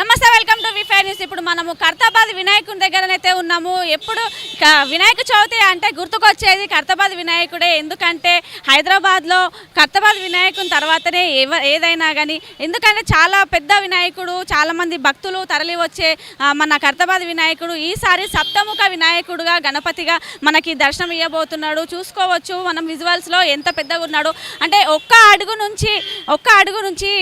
నమస్తే welcome to Wi-Fi news. ఇప్పుడు మనము కర్తాబాద్ వినాయకుడి దగ్గరనైతే ఉన్నాము. ఎప్పుడు వినాయక చవితి అంటే గుర్తుకొచ్చేది కర్తాబాద్ వినాయకుడే. ఎందుకంటే హైదరాబాద్లో కర్తాబాద్ వినాయకుని తర్వాతనే ఏదైనా కానీ ఎందుకంటే చాలా పెద్ద వినాయకుడు చాలామంది భక్తులు తరలి వచ్చే మన కర్తాబాద్ వినాయకుడు. ఈసారి సప్తముఖ వినాయకుడుగా గణపతిగా మనకి దర్శనం ఇవ్వబోతున్నాడు చూసుకోవచ్చు మనం విజువల్స్లో ఎంత పెద్దగా ఉన్నాడు. అంటే ఒక్క అడుగు నుంచి ఒక్క అడుగు నుంచి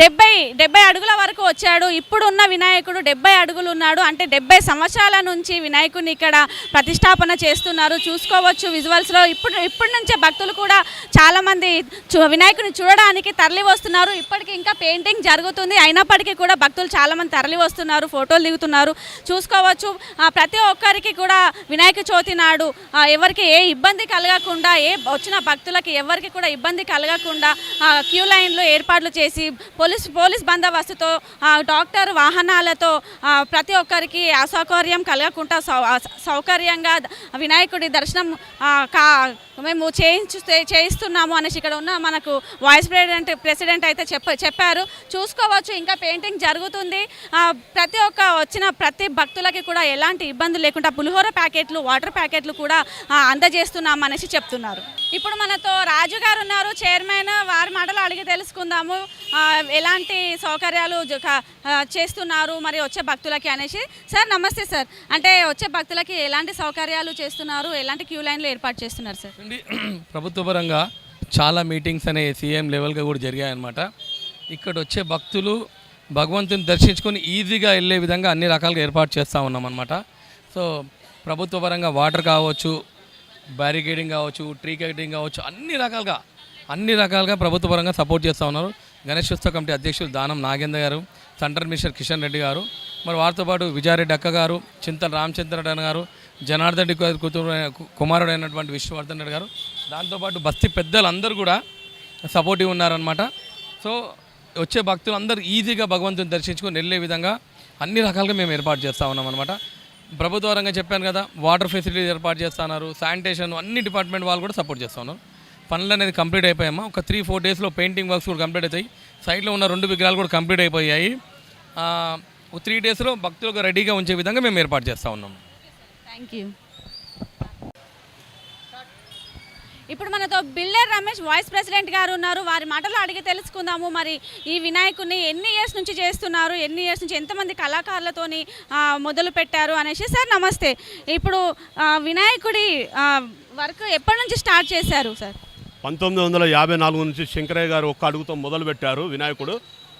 డెబ్బై డెబ్బై అడుగుల వరకు వచ్చాడు. ఇప్పుడున్న వినాయకుడు డెబ్బై అడుగులు ఉన్నాడు. అంటే డెబ్బై సంవత్సరాల నుంచి వినాయకుడిని ఇక్కడ ప్రతిష్టాపన చేస్తున్నారు. చూసుకోవచ్చు విజువల్స్లో ఇప్పుడు ఇప్పటి నుంచే భక్తులు కూడా చాలామంది చూ వినాయకుడిని చూడడానికి తరలి వస్తున్నారు. ఇప్పటికి ఇంకా పెయింటింగ్ జరుగుతుంది. అయినప్పటికీ కూడా భక్తులు చాలామంది తరలి వస్తున్నారు ఫోటోలు దిగుతున్నారు. చూసుకోవచ్చు. ప్రతి ఒక్కరికి కూడా వినాయక చవితి నాడు ఎవరికి ఏ ఇబ్బంది కలగకుండా ఏ వచ్చిన భక్తులకి ఎవరికి కూడా ఇబ్బంది కలగకుండా క్యూ లైన్లు ఏర్పాట్లు చేసి పోలీస్ పోలీస్ బందోబస్తుతో డాక్టర్ వాహనాలతో ప్రతి ఒక్కరికి అసౌకర్యం కలగకుండా సౌ సౌకర్యంగా వినాయకుడి దర్శనం కా మేము చేయించు చేయిస్తున్నాము అనేసి ఇక్కడ ఉన్న మనకు వైస్ ప్రెసిడెంట్ ప్రెసిడెంట్ అయితే చెప్ప చెప్పారు. చూసుకోవచ్చు ఇంకా పెయింటింగ్ జరుగుతుంది. ప్రతి ఒక్క వచ్చిన ప్రతి భక్తులకి కూడా ఎలాంటి ఇబ్బంది లేకుండా పులిహోర ప్యాకెట్లు వాటర్ ప్యాకెట్లు కూడా అందజేస్తున్నాము అందజేస్తున్నాం అనేసి చెప్తున్నారు. ఇప్పుడు మనతో రాజు గారు ఉన్నారు. చైర్మన్ వారి మాటలు అడిగి తెలుసుకుందాము. ఎలాంటి సౌకర్యాలు చేస్తున్నారు మరి వచ్చే భక్తులకి అనేసి. సార్ నమస్తే సార్. అంటే వచ్చే భక్తులకి ఎలాంటి సౌకర్యాలు చేస్తున్నారు? ఎలాంటి క్యూ లైన్లు ఏర్పాటు చేస్తున్నారు సార్? అండి ప్రభుత్వ పరంగా చాలా మీటింగ్స్ అనే సీఎం లెవెల్గా కూడా జరిగాయన్నమాట. ఇక్కడ వచ్చే భక్తులు భగవంతుని దర్శించుకొని ఈజీగా వెళ్ళే విధంగా అన్ని రకాలుగా ఏర్పాటు చేస్తూ ఉన్నాం అనమాట సో ప్రభుత్వ పరంగా వాటర్ కావచ్చు బ్యారికేడింగ్ కావచ్చు ట్రీ కటింగ్ కావచ్చు అన్ని రకాలుగా అన్ని రకాలుగా ప్రభుత్వ పరంగా సపోర్ట్ చేస్తూ ఉన్నారు. గణేష్ ఉత్సవ కమిటీ అధ్యక్షులు దానం నాగేంద్ర గారు సెంట్రల్ మినిస్టర్ కిషన్ రెడ్డి గారు మరి వారితో పాటు విజయారెడ్డి అక్క గారు చింతల రామచంద్రరెడ్డి గారు జనార్దన్ రెడ్డి గారి కూతురు కుమారుడు అయినటువంటి విష్ణువర్ధన్ రెడ్డి గారు. దాంతోపాటు బస్తీ పెద్దలు అందరూ కూడా సపోర్టివ్ ఉన్నారనమాట సో వచ్చే భక్తులు అందరూ ఈజీగా భగవంతుని దర్శించుకొని వెళ్ళే విధంగా అన్ని రకాలుగా మేము ఏర్పాటు చేస్తూ ఉన్నాం అనమాట ప్రభుత్వ పరంగా చెప్పాను కదా వాటర్ ఫెసిలిటీస్ ఏర్పాటు చేస్తున్నారు శానిటేషన్ అన్ని డిపార్ట్మెంట్ వాళ్ళు కూడా సపోర్ట్ చేస్తూ ఉన్నారు. పనులు అనేది కంప్లీట్ అయిపోయామా? ఒక త్రీ ఫోర్ డేస్లో పెయింటింగ్ వర్క్స్ కూడా కంప్లీట్ అవుతాయి. సైట్లో ఉన్న రెండు విగ్రహాలు కూడా కంప్లీట్ అయిపోయాయి. ఒక త్రీ డేస్లో భక్తులకు రెడీగా ఉంచే విధంగా మేము ఏర్పాటు చేస్తూ ఉన్నాం థ్యాంక్ యూ ఇప్పుడు మనతో బిల్డర్ రమేష్ వైస్ ప్రెసిడెంట్ గారు ఉన్నారు. వారి మాటలు అడిగి తెలుసుకుందాము. మరి ఈ వినాయకుడిని ఎన్ని ఇయర్స్ నుంచి చేస్తున్నారు? ఎన్ని ఇయర్స్ నుంచి ఎంతమంది కళాకారులతోని మొదలు పెట్టారు అనేసి సార్ నమస్తే. ఇప్పుడు వినాయకుడి వర్క్ ఎప్పటి నుంచి స్టార్ట్ చేశారు సార్? పంతొమ్మిది వందల యాభై నాలుగు నుంచి శంకరయ్య గారు ఒక్క అడుగుతో మొదలుపెట్టారు వినాయకుడు.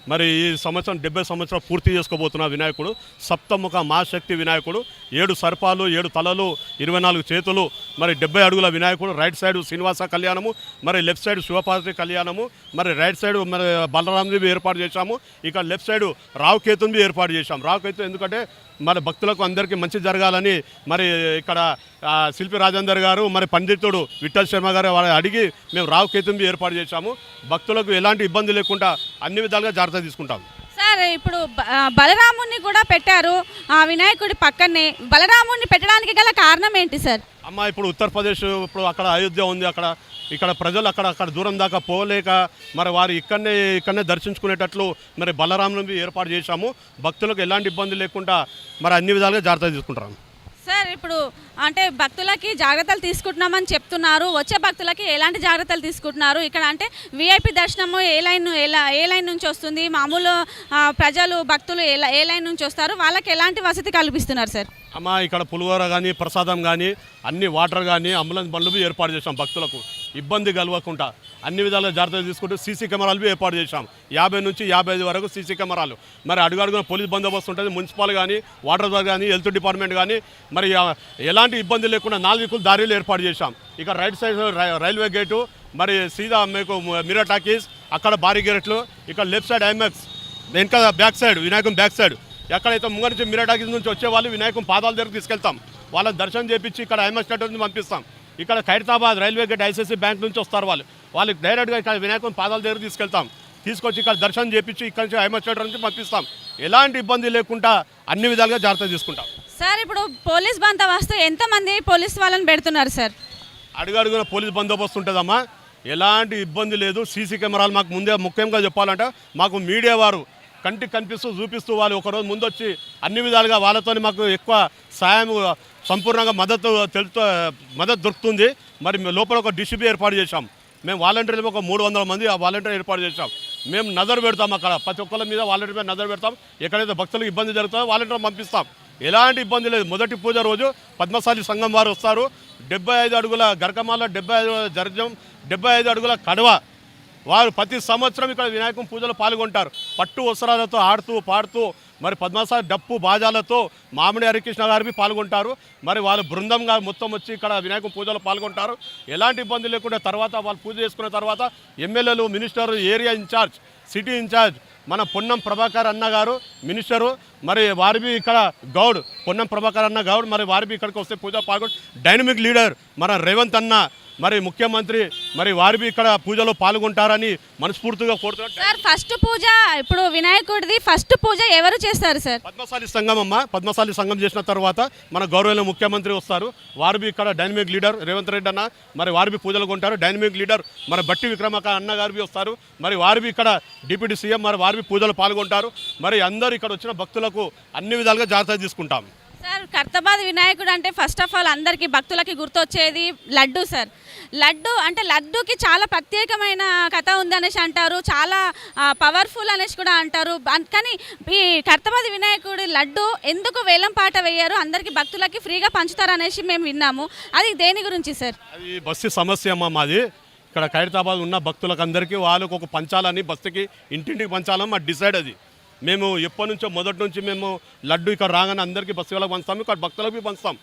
మరి ఈ సంవత్సరం డెబ్బై సంవత్సరాలు పూర్తి చేసుకోబోతున్న వినాయకుడు సప్తముఖ మహాశక్తి వినాయకుడు ఏడు సర్పాలు ఏడు తలలు ఇరవై నాలుగు చేతులు మరి డెబ్బై అడుగుల వినాయకుడు రైట్ సైడ్ శ్రీనివాస కళ్యాణము మరి లెఫ్ట్ సైడ్ శివపార్వతి కళ్యాణము మరి రైట్ సైడ్ మరి బలరాంజీ ఏర్పాటు చేశాము ఇక లెఫ్ట్ సైడ్ రావుకేతుని ఏర్పాటు చేశాం రావుకేతు ఎందుకంటే మరి భక్తులకు అందరికీ మంచి జరగాలని మరి ఇక్కడ శిల్పి రాజేందర్ గారు మరి పండితుడు విఠల్ శర్మ గారు వాళ్ళని అడిగి మేము రావు కేతుంబి ఏర్పాటు చేశాము. భక్తులకు ఎలాంటి ఇబ్బంది లేకుండా అన్ని విధాలుగా జాగ్రత్త తీసుకుంటాము. సార్ ఇప్పుడు బలరాముని బలరాముణ్ణి కూడా పెట్టారు. ఆ వినాయకుడి పక్కనే. బలరాముణ్ణి పెట్టడానికి గల కారణం ఏంటి సార్? అమ్మ ఇప్పుడు ఉత్తరప్రదేశ్ ఇప్పుడు అక్కడ అయోధ్య ఉంది. అక్కడ ఇక్కడ ప్రజలు అక్కడ అక్కడ దూరం దాకా పోలేక మరి వారు ఇక్కడనే ఇక్కడనే దర్శించుకునేటట్లు మరి బలరాముని ఏర్పాటు చేశాము. భక్తులకు ఎలాంటి ఇబ్బంది లేకుండా మరి అన్ని విధాలుగా జాగ్రత్త తీసుకుంటాము సార్ ఇప్పుడు అంటే భక్తులకి జాగ్రత్తలు తీసుకుంటున్నామని చెప్తున్నారు. వచ్చే భక్తులకి ఎలాంటి జాగ్రత్తలు తీసుకుంటున్నారు? ఇక్కడ అంటే విఐపి దర్శనము ఏ లైన్ ఎలా ఏ లైన్ నుంచి వస్తుంది? మామూలు ప్రజలు భక్తులు ఎలా ఏ లైన్ నుంచి వస్తారు? వాళ్ళకి ఎలాంటి వసతి కల్పిస్తున్నారు సార్? అమ్మ ఇక్కడ పులిహోర కానీ ప్రసాదం కానీ అన్ని వాటర్ కానీ అంబులెన్స్ బండ్లు ఏర్పాటు చేశాం భక్తులకు. ఇబ్బంది కలవకుండా అన్ని విధాలుగా జాగ్రత్తలు తీసుకుంటూ సీసీ కెమెరాలు ఏర్పాటు చేశాం. యాభై నుంచి యాభై ఐదు వరకు సీసీ కెమెరాలు. మరి అడుగడుగున పోలీస్ బందోబస్తు ఉంటుంది మున్సిపల్ కానీ వాటర్ వర్క్ కానీ హెల్త్ డిపార్ట్మెంట్ కానీ. మరి ఎలాంటి ఇబ్బంది లేకుండా నాలుగు దిక్కులు దారిలు ఏర్పాటు చేశాం. ఇక రైట్ సైడ్ రై- రైల్వే గేటు మరి సీదా మీకు మిరా టాకీస్ అక్కడ భారీ గేట్లు ఇక్కడ లెఫ్ట్ సైడ్ ఐమాక్స్ వెనక back side Vinayakam back side. ఎక్కడైతే ముంగ నుంచి మిరాటాకి నుంచి వచ్చే వాళ్ళు వినాయకం పాదాల దగ్గరకు తీసుకెళ్తాం. వాళ్ళని దర్శనం చేపించి ఇక్కడ ఐమాక్స్ స్టేట్ నుంచి పంపిస్తాం. ఇక్కడ Khairatabad railway gate ICC bank నుంచి వస్తారు వాళ్ళు. వాళ్ళకి డైరెక్ట్గా ఇక్కడ వినాయకం పాదాల దగ్గర తీసుకెళ్తాం. తీసుకొచ్చి ఇక్కడ దర్శనం చేపించి ఇక్కడ నుంచి స్టేట్ నుంచి పంపిస్తాం. ఎలాంటి ఇబ్బంది లేకుండా అన్ని విధాలుగా జాగ్రత్త తీసుకుంటాం. సార్ ఇప్పుడు పోలీస్ బందోబస్తు ఎంతమంది పోలీస్ వాళ్ళని పెడుతున్నారు సార్? అడుగడుగున పోలీస్ బందోబస్తు ఉంటుందమ్మా. ఎలాంటి ఇబ్బంది లేదు. సీసీ కెమెరాలు మాకు ముందే ముఖ్యంగా చెప్పాలంటే మాకు మీడియా వారు కంటికి కనిపిస్తూ చూపిస్తూ వాళ్ళు ఒకరోజు ముందొచ్చి అన్ని విధాలుగా వాళ్ళతో మాకు ఎక్కువ సాయం సంపూర్ణంగా మద్దతు తెలుస్తూ మద్దతు దొరుకుతుంది. మరి లోపల ఒక డిసిపి ఏర్పాటు చేశాం. మేము వాలంటీర్లు ఒక మూడు వందల మంది ఆ వాలంటీర్ ఏర్పాటు చేశాం. మేము నజర్ పెడతాం అక్కడ. ప్రతి ఒక్కరి మీద వాలంటీర్ మీద నజర్ పెడతాం. ఎక్కడైతే భక్తులకు ఇబ్బంది జరుగుతుందో వాలంటీర్ పంపిస్తాం. ఎలాంటి ఇబ్బంది లేదు. మొదటి పూజ రోజు పద్మశాలి సంఘం వారు వస్తారు. డెబ్బై ఐదు అడుగుల గరకమాల డెబ్బై ఐదు జర్జం డెబ్బై ఐదు అడుగుల కడవ వారు ప్రతి సంవత్సరం ఇక్కడ వినాయకం పూజలో పాల్గొంటారు. పట్టు వస్త్రాలతో ఆడుతూ పాడుతూ మరి పద్మశాలి డప్పు బాజాలతో మామిడి హరికృష్ణ గారికి పాల్గొంటారు. మరి వాళ్ళు బృందంగా మొత్తం వచ్చి ఇక్కడ వినాయకం పూజలో పాల్గొంటారు. ఎలాంటి ఇబ్బంది లేకుండా తర్వాత వాళ్ళు పూజ చేసుకున్న తర్వాత ఎమ్మెల్యేలు minister area in-charge city in-charge మన పొన్నం ప్రభాకర్ అన్న గారు మినిస్టరు మరి వారివి ఇక్కడ గౌడ్ పొన్నం ప్రభాకర్ అన్న గౌడ్ మరి వారివి ఇక్కడికి వస్తే పూజ పాల్గొని డైనమిక్ లీడర్ మన రేవంత్ అన్న మరి ముఖ్యమంత్రి మరి వారివి ఇక్కడ పూజలో పాల్గొంటారని మనస్ఫూర్తిగా కోరుతున్నారు సార్ ఫస్ట్ పూజ ఇప్పుడు వినాయకుడిది ఫస్ట్ పూజ ఎవరు చేస్తారు సార్? పద్మశాలి సంఘం అమ్మ పద్మశాలి సంఘం చేసిన తర్వాత మన గౌరవ ముఖ్యమంత్రి వస్తారు. వారివి ఇక్కడ డైనమిక్ లీడర్ రేవంత్ రెడ్డి అన్న మరి వారివి పూజలు కొంటారు. డైనమిక్ లీడర్ మన బట్టి విక్రమక అన్న గారివి వస్తారు. మరి వారివి ఇక్కడ డిప్యూటీ సీఎం మరి వారివి పూజలు పాల్గొంటారు. మరి అందరూ ఇక్కడ వచ్చిన భక్తులకు అన్ని విధాలుగా జాగ్రత్త తీసుకుంటాం. సార్ కర్తబాద్ వినాయకుడు అంటే ఫస్ట్ ఆఫ్ ఆల్ అందరికీ భక్తులకి గుర్తొచ్చేది లడ్డు సార్. లడ్డు అంటే లడ్డుకి చాలా ప్రత్యేకమైన కథ ఉంది అనేసి అంటారు చాలా పవర్ఫుల్ అనేసి కూడా అంటారు. కానీ ఈ కర్తబాద్ వినాయకుడి లడ్డు ఎందుకు వేలం పాట వేయరు అందరికీ భక్తులకి ఫ్రీగా పంచుతారు అనేసి మేము విన్నాము. అది దేని గురించి సార్? అది బస్సు సమస్య అమ్మా మాది. ఇక్కడ ఖైరతాబాద్ ఉన్న భక్తులకు అందరికీ వాళ్ళకు ఒక పంచాలని బస్సుకి ఇంటింటికి పంచాలని మా డిసైడ్ అది. మేము ఎప్పటి నుంచో మొదటి నుంచి మేము లడ్డు ఇక్కడ రాగానే అందరికీ బస్సు వాళ్ళకి పంచుతాము ఇక్కడ భక్తులకు పంచుతాం.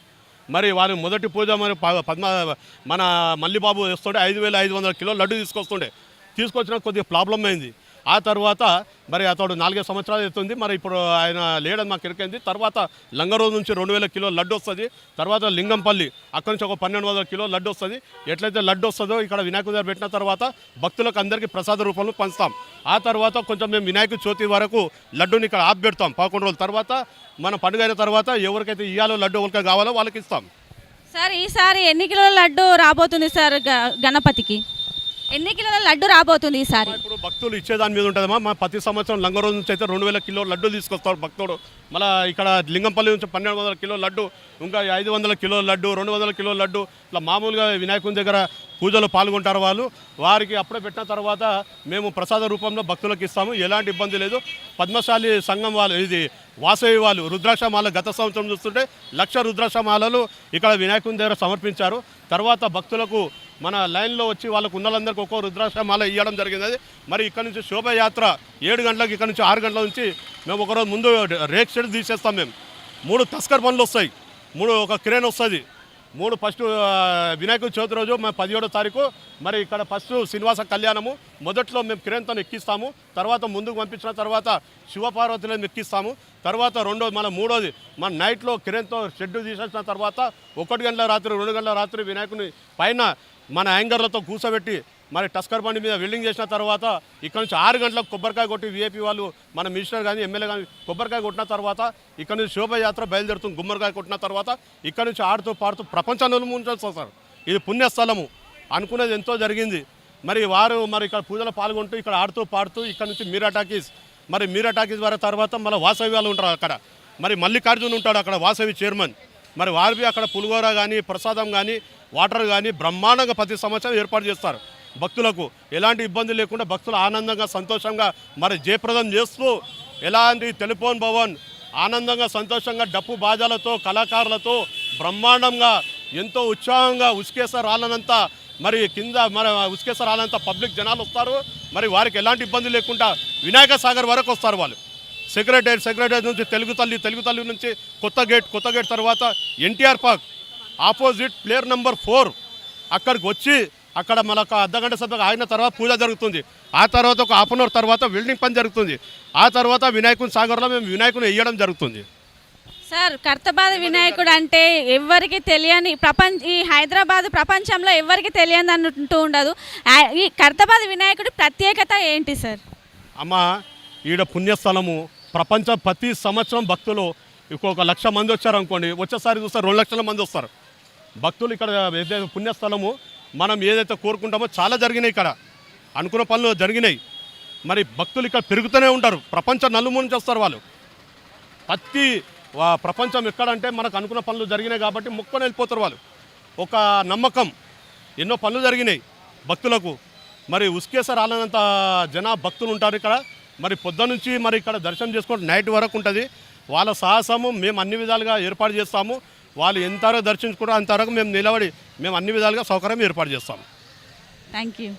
మరి వారి మొదటి పూజ మరి ప- పద్మ మన మల్లిబాబు వస్తుండే ఐదు వేల ఐదు వందల కిలో లడ్డు తీసుకొస్తుండే. తీసుకొచ్చిన కొద్దిగా ప్రాబ్లం అయింది. ఆ తర్వాత మరి అతడు నాలుగైదు సంవత్సరాలు అవుతుంది మరి ఇప్పుడు ఆయన లేడని మాకు ఇరికైంది. తర్వాత లంగరోజు నుంచి రెండు వేల కిలో లడ్డు వస్తుంది. తర్వాత లింగంపల్లి అక్కడి నుంచి ఒక పన్నెండు వందల కిలో లడ్డు వస్తుంది. ఎట్లయితే లడ్డు వస్తుందో ఇక్కడ వినాయక దగ్గర పెట్టిన తర్వాత భక్తులకు అందరికీ ప్రసాద రూపంలో పంచుతాం. ఆ తర్వాత కొంచెం మేము వినాయక చవితి వరకు లడ్డుని ఇక్కడ ఆప్ పెడతాం పదకొండు రోజుల తర్వాత. మన పండుగ అయిన తర్వాత ఎవరికైతే ఇయ్యాలో లడ్డు ఎవరికి కావాలో వాళ్ళకి ఇస్తాం. సార్ ఈసారి ఎన్ని కిలోల లడ్డు రాబోతుంది సార్ గ- గణపతికి? ఎన్ని కిలోల లడ్డు రాబోతుంది ఈసారి. ఇప్పుడు భక్తులు ఇచ్చేదాని మీద ఉంటుందమ్మా. మా ప్రతి సంవత్సరం లంగరోజు నుంచి అయితే రెండు వేల కిలో లడ్డు తీసుకొస్తాడు భక్తుడు. మళ్ళీ ఇక్కడ లింగంపల్లి నుంచి పన్నెండు వందల కిలో లడ్డు ఇంకా ఐదు వందల కిలో లడ్డు రెండు వందల కిలో లడ్డు ఇట్లా మామూలుగా వినాయకుని దగ్గర పూజలో పాల్గొంటారు వాళ్ళు. వారికి అప్పుడే పెట్టిన తర్వాత మేము ప్రసాద రూపంలో భక్తులకు ఇస్తాము. ఎలాంటి ఇబ్బంది లేదు. పద్మశాలి సంఘం వాళ్ళు ఇది వాసవి వాళ్ళు రుద్రాక్షమాల గత సంవత్సరం చూస్తుంటే లక్ష రుద్రాక్షమాలలు ఇక్కడ వినాయకుని దగ్గర సమర్పించారు. తర్వాత భక్తులకు మన లైన్లో వచ్చి వాళ్ళకు ఉన్నలందరికీ ఒక్కో రుద్రాక్షమాల ఇవ్వడం జరిగింది మరి ఇక్కడ నుంచి శోభయాత్ర ఏడు గంటలకు ఇక్కడ నుంచి ఆరు గంటల నుంచి మేము ఒకరోజు ముందు రేక్ షెడ్ తీసేస్తాం మేము. మూడు తస్కర్ పనులు వస్తాయి. మూడు ఒక క్రేన్ వస్తుంది. మూడు ఫస్ట్ ఆ, వినాయకుడి చవితి రోజు మేము పదిహేడో తారీఖు. మరి ఇక్కడ ఫస్ట్ శ్రీనివాస కళ్యాణము. మొదట్లో మేము కిరణ్తో ఎక్కిస్తాము. తర్వాత ముందుకు పంపించిన తర్వాత శివపార్వతులను ఎక్కిస్తాము. తర్వాత రెండో మన మూడోది మన నైట్లో కిరణ్తో షెడ్ తీసేసిన తర్వాత ఒకటి గంటల రాత్రి రెండు గంటల రాత్రి వినాయకుని పైన మన యాంగర్లతో కూర్చోబెట్టి మరి టస్కర్ బండి మీద వెల్డింగ్ చేసిన తర్వాత ఇక్కడ నుంచి ఆరు గంటలకు కొబ్బరికాయ కొట్టి వీఏపీ వాళ్ళు మన మినిస్టర్ కానీ ఎమ్మెల్యే కానీ కొబ్బరికాయ కొట్టిన తర్వాత ఇక్కడ నుంచి శోభయాత్ర బయలుదేరుతుంది గుమ్మడికాయ కొట్టిన తర్వాత ఇక్కడ నుంచి ఆడుతూ పాడుతూ ప్రపంచంలో ముంచాల్సి వస్తారు ఇది పుణ్యస్థలము. అనుకునేది ఎంతో జరిగింది. మరి వారు మరి ఇక్కడ పూజలో పాల్గొంటూ ఇక్కడ ఆడుతూ పాడుతూ ఇక్కడ నుంచి మీరా టాకీస్ మరి మీరా టాకీస్ వారి తర్వాత మళ్ళీ వాసవి వాళ్ళు ఉంటారు అక్కడ. మరి మల్లికార్జున్ ఉంటాడు అక్కడ వాసవి చైర్మన్. మరి వారివి అక్కడ పులిగోర కానీ ప్రసాదం కానీ వాటర్ కానీ బ్రహ్మాండంగా ప్రతి సంవత్సరం ఏర్పాటు చేస్తారు. భక్తులకు ఎలాంటి ఇబ్బంది లేకుండా భక్తులు ఆనందంగా సంతోషంగా మరి జయప్రదం చేస్తూ ఎలాంటి టెలిఫోన్ భవన్ ఆనందంగా సంతోషంగా డప్పు బాజాలతో కళాకారులతో బ్రహ్మాండంగా ఎంతో ఉత్సాహంగా ఉసుకేస రాలనంతా మరి కింద మన ఉసుకేస రాలనంత పబ్లిక్ జనాలు వస్తారు. మరి వారికి ఎలాంటి ఇబ్బంది లేకుండా వినాయక సాగర్ వరకు వస్తారు వాళ్ళు. సెక్రటరీ సెక్రటరీ నుంచి తెలుగు తల్లి తెలుగు తల్లి నుంచి కొత్త గేట్ కొత్త గేట్ తర్వాత NTR park. Opposite player number four. అక్కడికి వచ్చి అక్కడ మనకు అర్ధగంట సేపు ఆగిన తర్వాత పూజ జరుగుతుంది. ఆ తర్వాత ఒక హాఫ్ అన్ అవర్ తర్వాత వెల్డింగ్ పని జరుగుతుంది. ఆ తర్వాత వినాయకుని సాగర్లో మేము వినాయకుని వేయడం జరుగుతుంది. సార్ కర్తబాద్ వినాయకుడు అంటే ఎవరికి తెలియని ప్రపంచ ఈ హైదరాబాద్ ప్రపంచంలో ఎవరికి తెలియని అంటూ ఉండదు. ఈ కర్తబాద్ వినాయకుడి ప్రత్యేకత ఏంటి సార్? అమ్మ ఈడ పుణ్యస్థలము ప్రపంచ ప్రతి సంవత్సరం భక్తులు ఇంకొక లక్ష మంది వచ్చారు అనుకోండి వచ్చేసారి చూస్తే రెండు లక్షల మంది వస్తారు. భక్తులు ఇక్కడ పుణ్యస్థలము మనం ఏదైతే కోరుకుంటామో చాలా జరిగినాయి ఇక్కడ. అనుకున్న పనులు జరిగినాయి. మరి భక్తులు ఇక్కడ పెరుగుతూనే ఉంటారు. ప్రపంచం నలుమూల నుంచి వస్తారు వాళ్ళు. ప్రతి ప్రపంచం ఎక్కడంటే మనకు అనుకున్న పనులు జరిగినాయి కాబట్టి మొక్కని వెళ్ళిపోతారు వాళ్ళు. ఒక నమ్మకం. ఎన్నో పనులు జరిగినాయి భక్తులకు. మరి ఉస్కేస రాలనంత జన భక్తులు ఉంటారు ఇక్కడ. మరి పొద్దు నుంచి మరి ఇక్కడ దర్శనం చేసుకుంటే నైట్ వరకు ఉంటుంది. వాళ్ళ సాహసము మేము అన్ని విధాలుగా ఏర్పాటు చేస్తాము. వాళ్ళు ఎంతవరకు దర్శించుకుంటారో అంతవరకు మేము నిలబడి మేము అన్ని విధాలుగా సౌకర్యం ఏర్పాటు చేస్తాం. Thank you